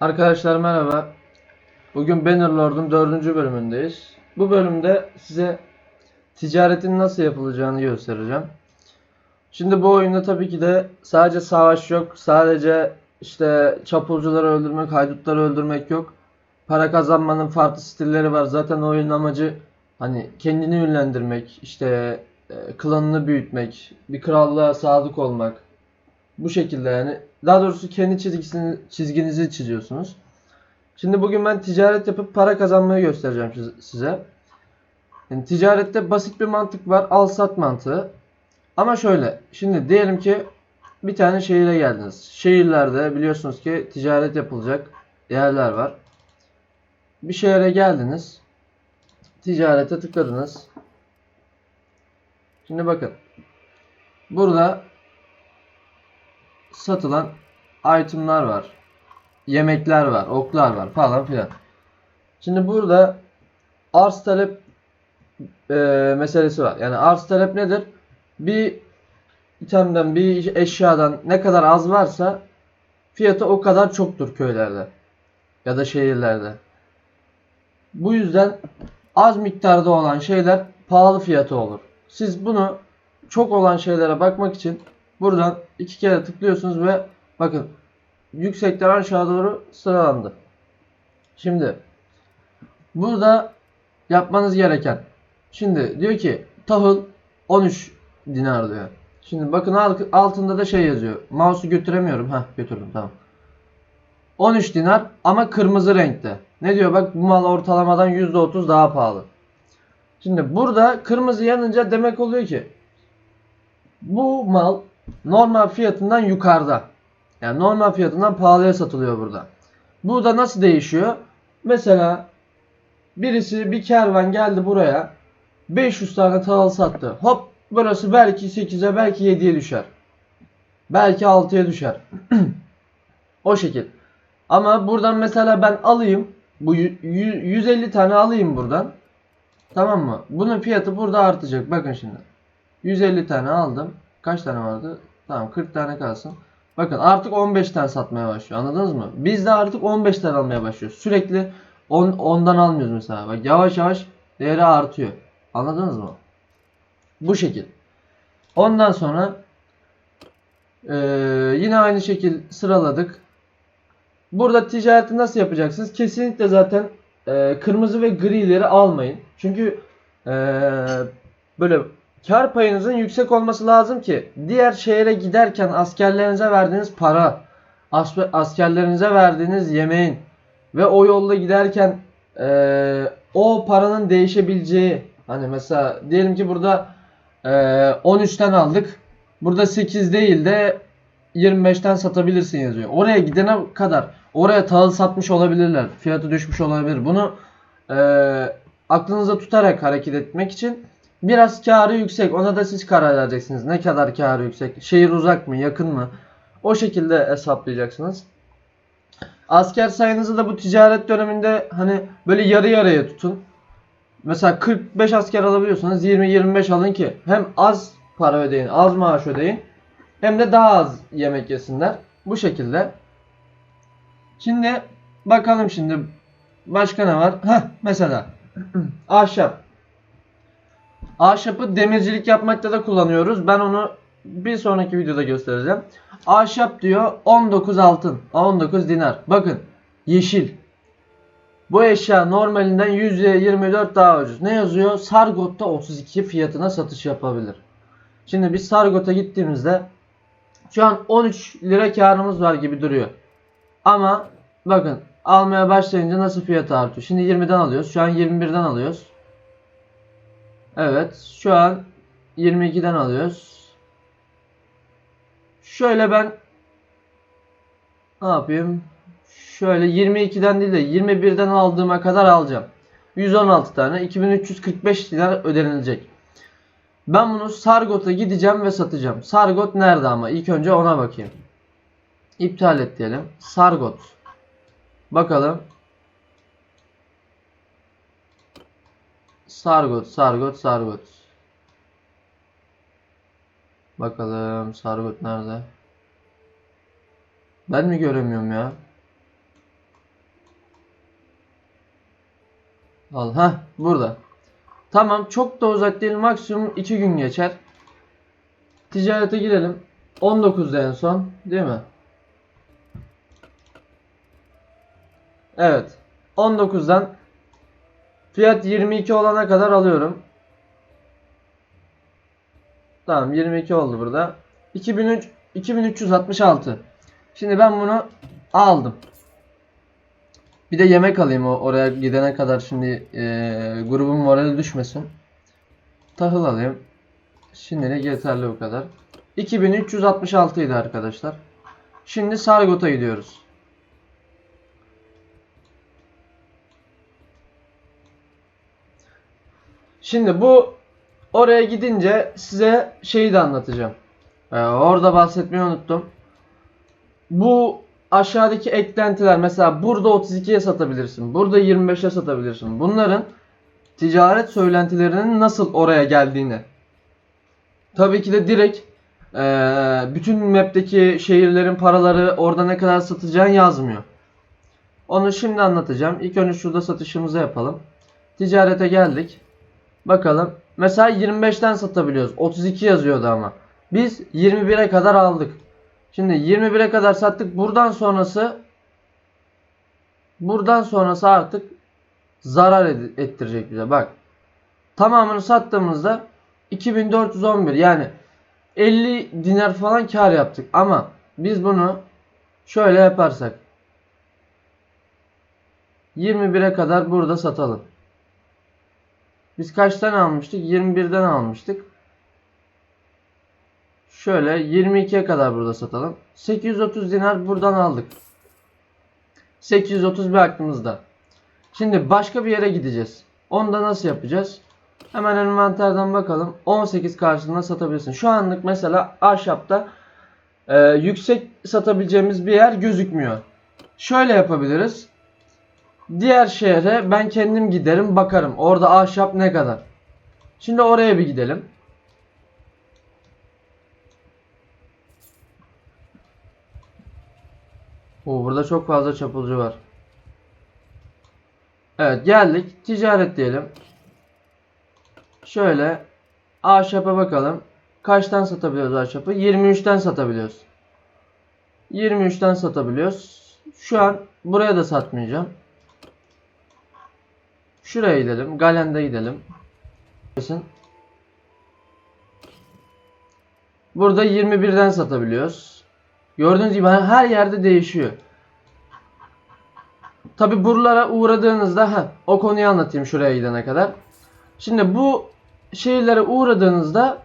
Arkadaşlar merhaba. Bugün Bannerlord'un 4. bölümündeyiz. Bu bölümde size ticaretin nasıl yapılacağını göstereceğim. Şimdi bu oyunda tabii ki de sadece savaş yok. Sadece işte çapulcuları öldürmek, haydutları öldürmek yok. Para kazanmanın farklı stilleri var. Zaten oyunun amacı hani kendini ünlendirmek, işte e, klanını büyütmek, bir krallığa sadık olmak. Bu şekilde yani. Daha doğrusu kendi çizgisini, çizginizi çiziyorsunuz. Şimdi bugün ben ticaret yapıp para kazanmayı göstereceğim siz- size. Yani ticarette basit bir mantık var. Al sat mantığı. Ama şöyle. Şimdi diyelim ki bir tane şehire geldiniz. Şehirlerde biliyorsunuz ki ticaret yapılacak yerler var. Bir şehre geldiniz. Ticarete tıkladınız. Şimdi bakın. Burada satılan itemlar var. Yemekler var, oklar var falan filan. Şimdi burada arz talep e, meselesi var. Yani arz talep nedir? Bir itemden, bir eşyadan ne kadar az varsa fiyatı o kadar çoktur köylerde ya da şehirlerde. Bu yüzden az miktarda olan şeyler pahalı fiyatı olur. Siz bunu çok olan şeylere bakmak için buradan iki kere tıklıyorsunuz ve bakın yüksekten aşağı doğru sıralandı. Şimdi burada yapmanız gereken şimdi diyor ki tahıl 13 dinar diyor. Şimdi bakın alt- altında da şey yazıyor. Mouse'u götüremiyorum. Ha götürdüm tamam. 13 dinar ama kırmızı renkte. Ne diyor bak bu mal ortalamadan %30 daha pahalı. Şimdi burada kırmızı yanınca demek oluyor ki bu mal normal fiyatından yukarıda. Yani normal fiyatından pahalıya satılıyor burada. Bu da nasıl değişiyor? Mesela birisi bir kervan geldi buraya 500 tane tahıl sattı. Hop burası belki 8'e belki 7'ye düşer. Belki 6'ya düşer. o şekil. Ama buradan mesela ben alayım. Bu yü- yü- 150 tane alayım buradan. Tamam mı? Bunun fiyatı burada artacak. Bakın şimdi. 150 tane aldım. Kaç tane vardı? Tamam 40 tane kalsın. Bakın artık 15 tane satmaya başlıyor. Anladınız mı? Biz de artık 15 tane almaya başlıyoruz. Sürekli 10 ondan almıyoruz mesela. Bak yavaş yavaş değeri artıyor. Anladınız mı? Bu şekil. Ondan sonra eee, yine aynı şekil sıraladık. Burada ticareti nasıl yapacaksınız? Kesinlikle zaten eee, kırmızı ve grileri almayın. Çünkü eee, böyle kar payınızın yüksek olması lazım ki diğer şehre giderken askerlerinize verdiğiniz para, as- askerlerinize verdiğiniz yemeğin ve o yolda giderken eee, o paranın değişebileceği hani mesela diyelim ki burada eee 13'ten aldık. Burada 8 değil de 25'ten satabilirsin yazıyor. Oraya gidene kadar oraya tahıl satmış olabilirler. Fiyatı düşmüş olabilir. Bunu eee aklınızda tutarak hareket etmek için biraz karı yüksek. Ona da siz karar vereceksiniz. Ne kadar karı yüksek? Şehir uzak mı? Yakın mı? O şekilde hesaplayacaksınız. Asker sayınızı da bu ticaret döneminde hani böyle yarı yarıya tutun. Mesela 45 asker alabiliyorsanız 20-25 alın ki hem az para ödeyin, az maaş ödeyin hem de daha az yemek yesinler. Bu şekilde. Şimdi bakalım şimdi başka ne var? Heh mesela ahşap. Ahşapı demircilik yapmakta da kullanıyoruz. Ben onu bir sonraki videoda göstereceğim. Ahşap diyor 19 altın, 19 dinar. Bakın yeşil. Bu eşya normalinden %24 daha ucuz. Ne yazıyor? Sargot'ta 32 fiyatına satış yapabilir. Şimdi biz Sargot'a gittiğimizde şu an 13 lira karımız var gibi duruyor. Ama bakın almaya başlayınca nasıl fiyatı artıyor. Şimdi 20'den alıyoruz. Şu an 21'den alıyoruz. Evet. Şu an 22'den alıyoruz. Şöyle ben ne yapayım? Şöyle 22'den değil de 21'den aldığıma kadar alacağım. 116 tane 2345 dinar ödenilecek. Ben bunu Sargot'a gideceğim ve satacağım. Sargot nerede ama? İlk önce ona bakayım. İptal et diyelim. Sargot. Bakalım. Sargoç, Sargoç, Sargoç. Bakalım Sargoç nerede? Ben mi göremiyorum ya? Al ha burada. Tamam çok da uzak değil maksimum 2 gün geçer. Ticarete girelim. 19'da en son değil mi? Evet. 19'dan fiyat 22 olana kadar alıyorum. Tamam 22 oldu burada. 2003 2366. Şimdi ben bunu aldım. Bir de yemek alayım o oraya gidene kadar şimdi eee grubun morali düşmesin. Tahıl alayım. Şimdilik yeterli bu kadar. 2366 idi arkadaşlar. Şimdi Sargot'a gidiyoruz. Şimdi bu oraya gidince size şeyi de anlatacağım. Ee, orada bahsetmeyi unuttum. Bu aşağıdaki eklentiler mesela burada 32'ye satabilirsin. Burada 25'e satabilirsin. Bunların ticaret söylentilerinin nasıl oraya geldiğini. Tabii ki de direkt eee, bütün map'teki şehirlerin paraları orada ne kadar satacağın yazmıyor. Onu şimdi anlatacağım. İlk önce şurada satışımızı yapalım. Ticarete geldik. Bakalım. Mesela 25'ten satabiliyoruz. 32 yazıyordu ama. Biz 21'e kadar aldık. Şimdi 21'e kadar sattık. Buradan sonrası buradan sonrası artık zarar ettirecek bize. Bak. Tamamını sattığımızda 2411 yani 50 dinar falan kar yaptık. Ama biz bunu şöyle yaparsak 21'e kadar burada satalım. Biz kaçtan almıştık? 21'den almıştık. Şöyle 22'ye kadar burada satalım. 830 dinar buradan aldık. 830 bir aklımızda. Şimdi başka bir yere gideceğiz. Onu da nasıl yapacağız? Hemen envanterden bakalım. 18 karşılığında satabilirsin. Şu anlık mesela ahşapta e, yüksek satabileceğimiz bir yer gözükmüyor. Şöyle yapabiliriz. Diğer şehre ben kendim giderim bakarım. Orada ahşap ne kadar. Şimdi oraya bir gidelim. Oo, burada çok fazla çapulcu var. Evet geldik. Ticaret diyelim. Şöyle ahşapa bakalım. Kaçtan satabiliyoruz ahşapı? 23'ten satabiliyoruz. 23'ten satabiliyoruz. Şu an buraya da satmayacağım. Şuraya gidelim. Galen'de gidelim. Burada 21'den satabiliyoruz. Gördüğünüz gibi her yerde değişiyor. Tabi buralara uğradığınızda ha o konuyu anlatayım şuraya gidene kadar. Şimdi bu şehirlere uğradığınızda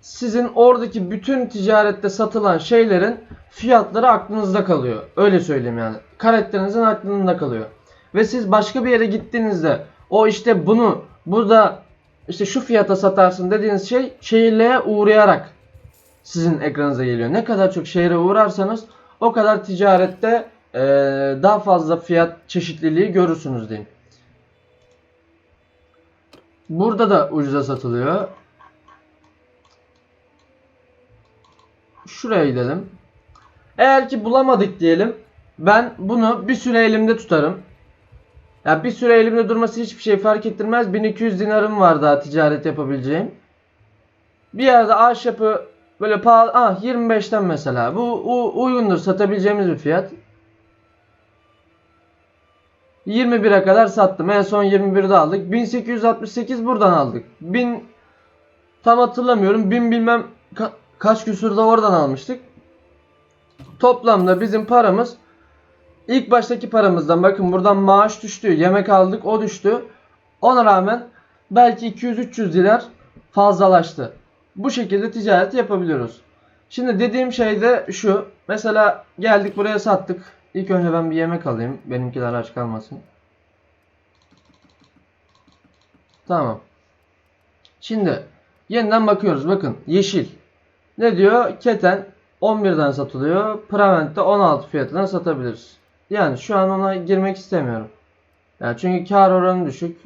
sizin oradaki bütün ticarette satılan şeylerin fiyatları aklınızda kalıyor. Öyle söyleyeyim yani. Karakterinizin aklında kalıyor. Ve siz başka bir yere gittiğinizde o işte bunu burada işte şu fiyata satarsın dediğiniz şey şehirlere uğrayarak sizin ekranınıza geliyor. Ne kadar çok şehre uğrarsanız o kadar ticarette eee, daha fazla fiyat çeşitliliği görürsünüz diyeyim. Burada da ucuza satılıyor. Şuraya gidelim. Eğer ki bulamadık diyelim. Ben bunu bir süre elimde tutarım. Ya bir süre elimde durması hiçbir şey fark ettirmez. 1200 dinarım var daha ticaret yapabileceğim. Bir yerde ahşapı böyle pahalı ah 25'ten mesela. Bu u- uygundur satabileceğimiz bir fiyat. 21'e kadar sattım. En son 21'de aldık. 1868 buradan aldık. 1000 tam hatırlamıyorum. 1000 bilmem ka- kaç küsurda oradan almıştık. Toplamda bizim paramız ilk baştaki paramızdan bakın buradan maaş düştü. Yemek aldık o düştü. Ona rağmen belki 200-300 dinar fazlalaştı. Bu şekilde ticaret yapabiliyoruz. Şimdi dediğim şey de şu. Mesela geldik buraya sattık. İlk önce ben bir yemek alayım. Benimkiler aç kalmasın. Tamam. Şimdi yeniden bakıyoruz. Bakın yeşil. Ne diyor? Keten 11'den satılıyor. Prevent'te 16 fiyatına satabiliriz. Yani şu an ona girmek istemiyorum. Yani çünkü kar oranı düşük.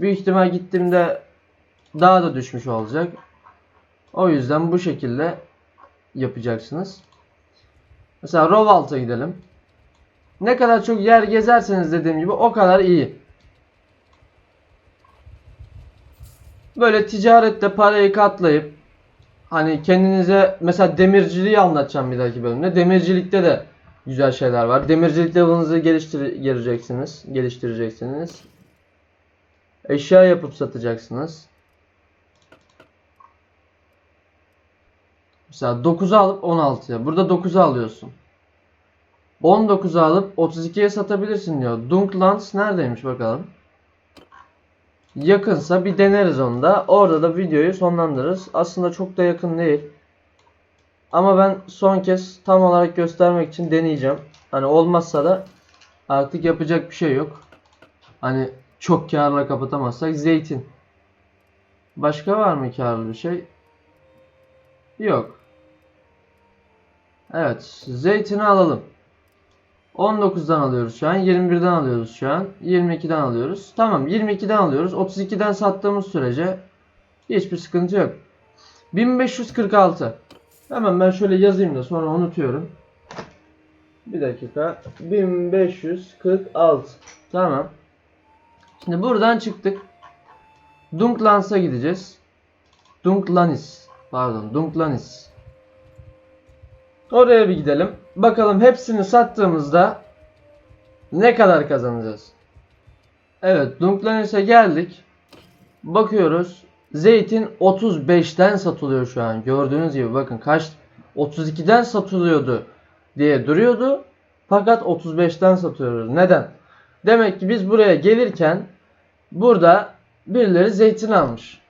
Büyük ihtimal gittiğimde daha da düşmüş olacak. O yüzden bu şekilde yapacaksınız. Mesela Rovalt'a gidelim. Ne kadar çok yer gezerseniz dediğim gibi o kadar iyi. Böyle ticarette parayı katlayıp hani kendinize mesela demirciliği anlatacağım bir dahaki bölümde. Demircilikte de güzel şeyler var. Demircilik level'ınızı geliştireceksiniz. Geliştireceksiniz. Eşya yapıp satacaksınız. Mesela 9'u alıp 16'ya. Burada 9'u alıyorsun. 19'u alıp 32'ye satabilirsin diyor. Dunklands neredeymiş bakalım. Yakınsa bir deneriz onu da. Orada da videoyu sonlandırırız. Aslında çok da yakın değil. Ama ben son kez tam olarak göstermek için deneyeceğim. Hani olmazsa da artık yapacak bir şey yok. Hani çok karla kapatamazsak zeytin. Başka var mı karlı bir şey? Yok. Evet, zeytini alalım. 19'dan alıyoruz şu an. 21'den alıyoruz şu an. 22'den alıyoruz. Tamam 22'den alıyoruz. 32'den sattığımız sürece hiçbir sıkıntı yok. 1546. Hemen ben şöyle yazayım da sonra unutuyorum. Bir dakika. 1546. Tamam. Şimdi buradan çıktık. Dunklans'a gideceğiz. Dunklanis. Pardon Dunklanis. Oraya bir gidelim. Bakalım hepsini sattığımızda ne kadar kazanacağız? Evet Dunklanis'e geldik. Bakıyoruz. Zeytin 35'ten satılıyor şu an. Gördüğünüz gibi bakın kaç 32'den satılıyordu diye duruyordu. Fakat 35'ten satıyoruz. Neden? Demek ki biz buraya gelirken burada birileri zeytin almış.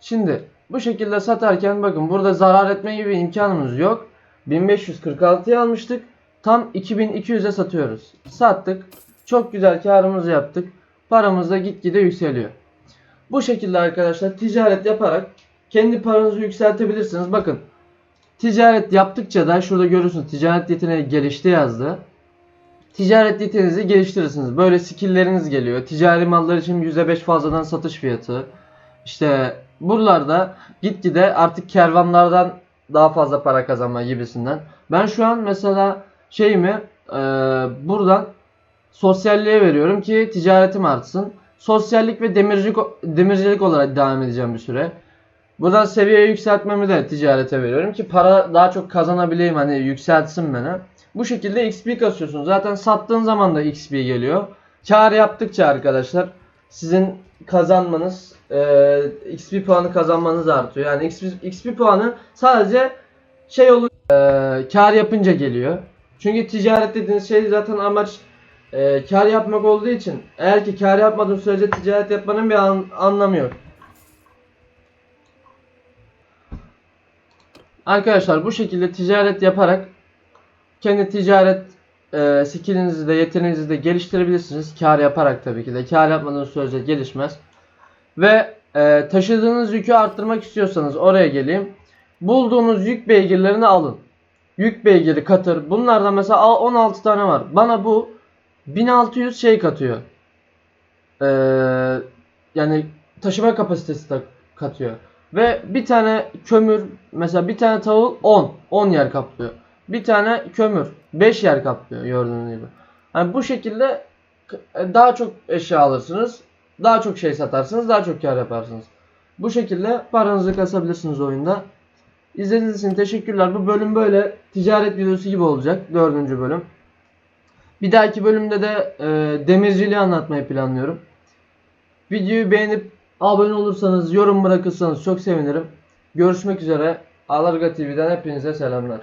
Şimdi bu şekilde satarken bakın burada zarar etme gibi imkanımız yok. 1546'ya almıştık. Tam 2200'e satıyoruz. Sattık. Çok güzel karımızı yaptık. Paramız da gitgide yükseliyor. Bu şekilde arkadaşlar ticaret yaparak kendi paranızı yükseltebilirsiniz. Bakın ticaret yaptıkça da şurada görürsünüz ticaret yeteneği gelişti yazdı. Ticaret yeteneğinizi geliştirirsiniz. Böyle skillleriniz geliyor. Ticari mallar için %5 fazladan satış fiyatı. İşte buralarda gitgide artık kervanlardan daha fazla para kazanma gibisinden. Ben şu an mesela şeyimi e, buradan sosyalliğe veriyorum ki ticaretim artsın. Sosyallik ve demircilik, demircilik olarak devam edeceğim bir süre. Buradan seviye yükseltmemi de ticarete veriyorum ki para daha çok kazanabileyim hani yükseltsin beni. Bu şekilde XP kasıyorsun. Zaten sattığın zaman da XP geliyor. Kar yaptıkça arkadaşlar sizin kazanmanız e, XP puanı kazanmanız artıyor. Yani XP, XP puanı sadece şey olur e, kar yapınca geliyor. Çünkü ticaret dediğiniz şey zaten amaç e, kar yapmak olduğu için eğer ki kar yapmadığın sürece ticaret yapmanın bir an- anlamı yok. Arkadaşlar bu şekilde ticaret yaparak kendi ticaret e, skillinizi de yeteneğinizi de geliştirebilirsiniz. Kar yaparak tabii ki de. Kar yapmadığınız sürece gelişmez. Ve e, taşıdığınız yükü arttırmak istiyorsanız oraya geleyim. Bulduğunuz yük beygirlerini alın. Yük beygiri, katır. Bunlardan mesela al- 16 tane var. Bana bu 1600 şey katıyor. Ee, yani taşıma kapasitesi de katıyor. Ve bir tane kömür mesela bir tane tavuk 10 10 yer kaplıyor. Bir tane kömür 5 yer kaplıyor gördüğünüz gibi. Yani bu şekilde k- daha çok eşya alırsınız. Daha çok şey satarsınız, daha çok kar yaparsınız. Bu şekilde paranızı kasabilirsiniz oyunda. İzlediğiniz için teşekkürler. Bu bölüm böyle ticaret videosu gibi olacak. Dördüncü bölüm. Bir dahaki bölümde de e, demirciliği anlatmayı planlıyorum. Videoyu beğenip abone olursanız, yorum bırakırsanız çok sevinirim. Görüşmek üzere. Alarga TV'den hepinize selamlar.